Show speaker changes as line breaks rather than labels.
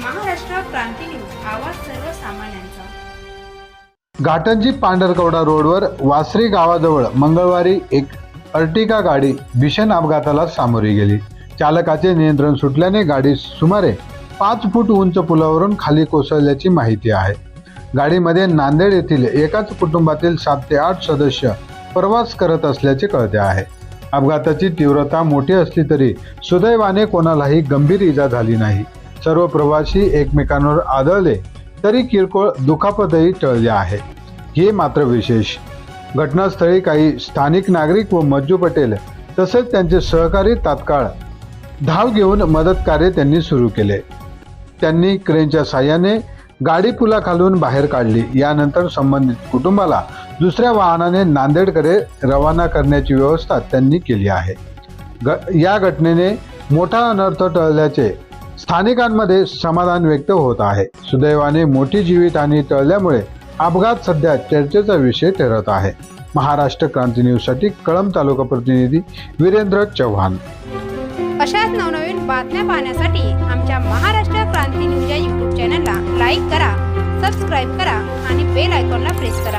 क्रांती news आवाज सर्वसामान्यांचा.
घाटंजी पांढरकवडा रोडवर वासरी गावाजवळ मंगळवारी एक अर्टिका गाडी भीषण अपघाताला सामोरी गेली. चालकाचे नियंत्रण सुटल्याने गाडी सुमारे पाच फूट उंच पुलावरून खाली कोसळल्याची माहिती आहे. गाडीमध्ये नांदेड येथील एकाच कुटुंबातील सात ते आठ सदस्य प्रवास करत असल्याचे कळते आहे. अपघाताची तीव्रता मोठी असली तरी सुदैवाने कोणालाही गंभीर इजा झाली नाही. सर्व प्रवासी एकमेकांवर आदळले तरी किरकोळ दुखापतही टळल्या आहे हे मात्र विशेष. घटनास्थळी काही स्थानिक नागरिक व मज्जू पटेल तसेच त्यांचे सहकारी तात्काळ धाव घेऊन मदत कार्य त्यांनी सुरू केले. त्यांनी क्रेनच्या साह्याने गाडी पुलाखालून बाहेर काढली. यानंतर संबंधित कुटुंबाला दुसऱ्या वाहनाने नांदेडकडे रवाना करण्याची व्यवस्था त्यांनी केली आहे. ग या घटनेने मोठा अनर्थ टळल्याचे स्थानिकांमध्ये समाधान व्यक्त होत आहे. सुदैवाने मोठी जीवितहानी टळल्यामुळे अपघात सध्या चर्चेचा विषय ठरत आहे. महाराष्ट्र क्रांती न्यूजसाठी कळंब तालुका प्रतिनिधी वीरेंद्र चव्हाण.
अशाच नवनवीन बातम्या पाहण्यासाठी आमच्या महाराष्ट्र क्रांती न्यूज या यूट्यूब चॅनलला लाईक करा सबस्क्राईब करा आणि बेल आयकॉनला प्रेस करा.